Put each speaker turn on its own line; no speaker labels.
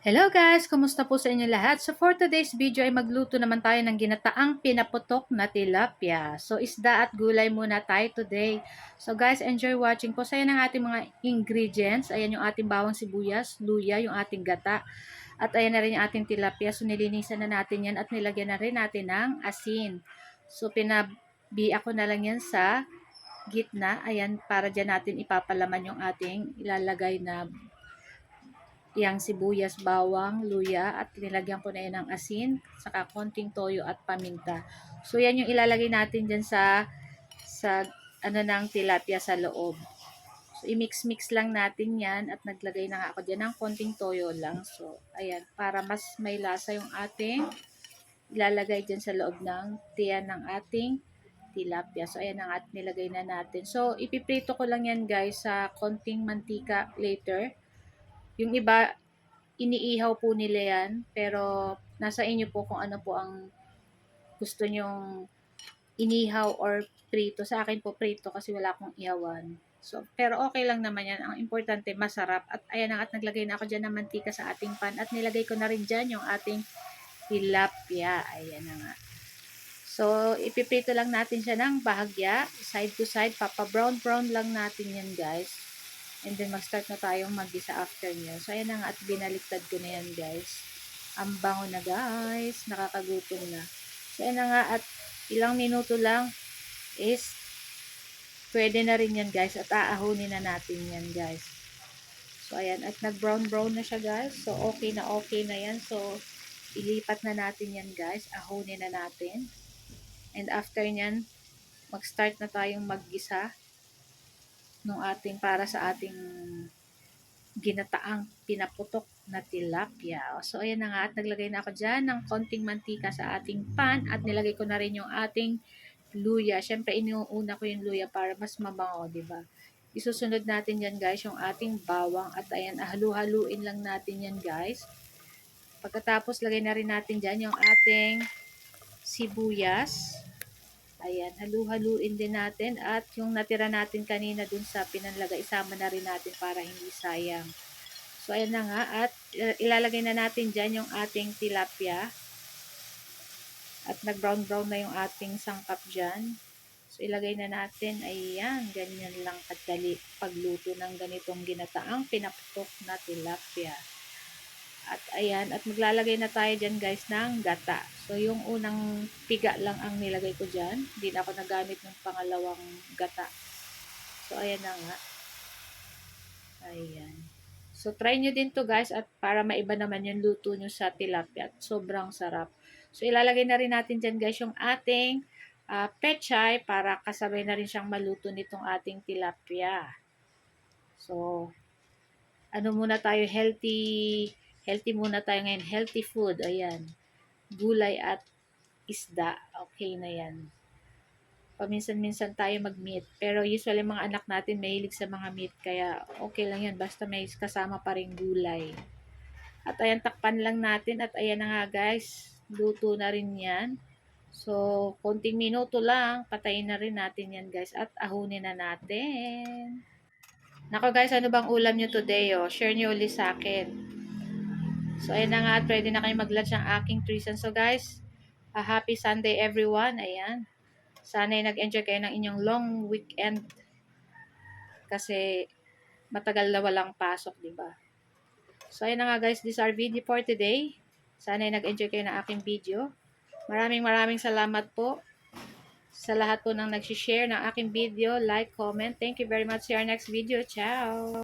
Hello guys! Kumusta po sa inyo lahat? So for today's video ay magluto naman tayo ng ginataang pinaputok na tilapia. So isda at gulay muna tayo today. So guys, enjoy watching po. So yan ang ating mga ingredients. Ayan yung ating bawang sibuyas, luya, yung ating gata. At ayan na rin yung ating tilapia. So nilinisan na natin yan at nilagyan na rin natin ng asin. So pinabi ako na lang yan sa gitna. Ayan, para dyan natin ipapalaman yung ating ilalagay na yang sibuyas, bawang, luya at nilagyan ko na yan ng asin, saka konting toyo at paminta. So yan yung ilalagay natin dyan sa sa ano ng tilapia sa loob. So i-mix-mix lang natin yan at naglagay na nga ako dyan ng konting toyo lang. So ayan, para mas may lasa yung ating ilalagay dyan sa loob ng tiyan ng ating tilapia. So ayan ang at nilagay na natin. So ipiprito ko lang yan guys sa konting mantika later yung iba, iniihaw po nila yan, pero nasa inyo po kung ano po ang gusto nyong inihaw or prito. Sa akin po prito kasi wala akong ihawan. So, pero okay lang naman yan. Ang importante, masarap. At ayan at naglagay na ako dyan ng mantika sa ating pan. At nilagay ko na rin dyan yung ating tilapia. Ayan na nga. So, ipiprito lang natin siya ng bahagya, side to side. Papa brown brown lang natin yan guys. And then, mag-start na tayong mag-isa after nyo. So, ayan na nga at binaliktad ko na yan, guys. Ang bango na, guys. Nakakagutom na. So, ayan na nga at ilang minuto lang is pwede na rin yan, guys. At aahunin na natin yan, guys. So, ayan. At nag-brown-brown na siya, guys. So, okay na okay na yan. So, ilipat na natin yan, guys. Ahunin na natin. And after nyan, mag-start na tayong mag-gisa nung ating para sa ating ginataang pinaputok na tilapia. So, ayan na nga at naglagay na ako dyan ng konting mantika sa ating pan at nilagay ko na rin yung ating luya. Siyempre, inuuna ko yung luya para mas mabango, di ba? Isusunod natin yan guys, yung ating bawang at ayan, halu-haluin lang natin yan guys. Pagkatapos, lagay na rin natin dyan yung ating sibuyas. Ayan, halu-haluin din natin at yung natira natin kanina dun sa pinanlaga, isama na rin natin para hindi sayang. So, ayan na nga at uh, ilalagay na natin dyan yung ating tilapia. At nag-brown-brown na yung ating sangkap dyan. So, ilagay na natin, ayan, ganyan lang kadali pagluto ng ganitong ginataang pinaputok na tilapia. At ayan, at maglalagay na tayo dyan guys ng gata. So yung unang piga lang ang nilagay ko dyan. Hindi na ako nagamit ng pangalawang gata. So ayan na nga. Ayan. So try nyo din to guys at para maiba naman yung luto nyo sa tilapia. At sobrang sarap. So ilalagay na rin natin dyan guys yung ating uh, pechay para kasabay na rin siyang maluto nitong ating tilapia. So, ano muna tayo, healthy Healthy muna tayo ngayon. Healthy food. Ayan. Gulay at isda. Okay na yan. Paminsan-minsan tayo mag-meat. Pero usually mga anak natin mahilig sa mga meat. Kaya okay lang yan. Basta may kasama pa rin gulay. At ayan, takpan lang natin. At ayan na nga guys. Luto na rin yan. So, konting minuto lang. Patayin na rin natin yan guys. At ahunin na natin. Nako guys, ano bang ulam nyo today? Oh? Share nyo ulit sa akin. So, ayan na nga at pwede na kayo mag-lunch ang aking treason. So, guys, a happy Sunday everyone. Ayan. Sana ay nag-enjoy kayo ng inyong long weekend. Kasi, matagal na walang pasok, di ba? So, ayan na nga guys, this is our video for today. Sana ay nag-enjoy kayo ng aking video. Maraming maraming salamat po sa lahat po ng nag-share ng aking video, like, comment. Thank you very much. See our next video. Ciao!